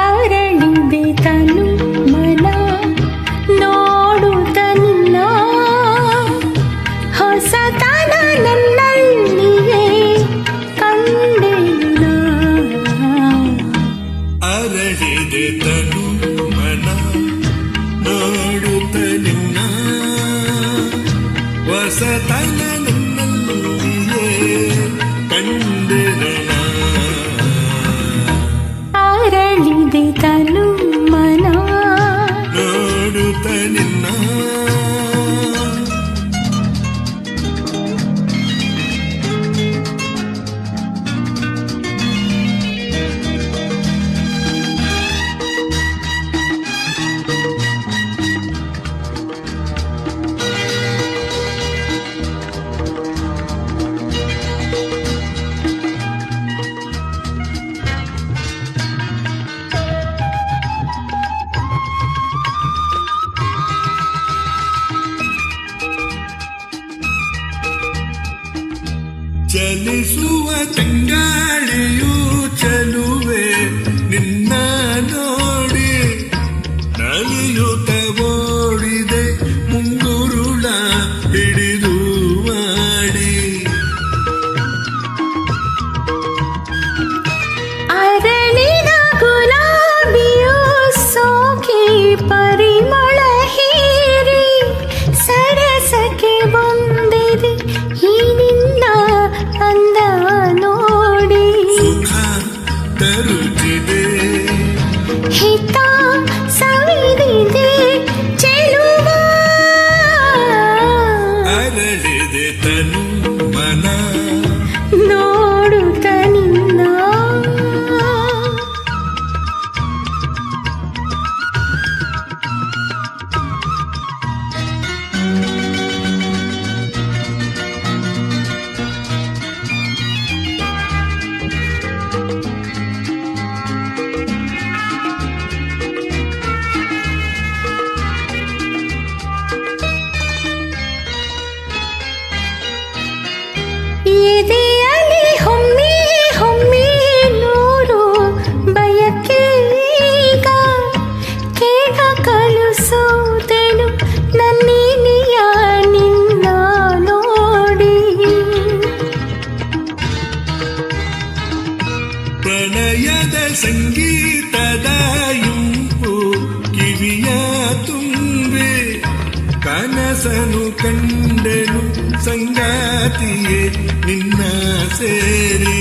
அரளிந்தே தனு ಅರಳಿದೆ ತನು ಮನ ನೋಡುತ್ತ ನಿನ್ನ ವಸತನ ನನ್ನಲ್ಲಿಯೇ ಕಂಡಿರಣ ಅರಳಿದೆ ತನು ಚಲಿಸುವ ತಂಗಾಳಿಯು ಚಲುವೆ ಅರಳಿದೆ ತನು ಮನ ಪ್ರಣಯದ ಸಂಗೀತದ ಇಂಪು ಕಿವಿಯ ತುಂಬೆ ಕನಸನು ಕಂಡೆ ಸಂಗಾತಿಯೇ ನಿನ್ನ ಸೇರಿ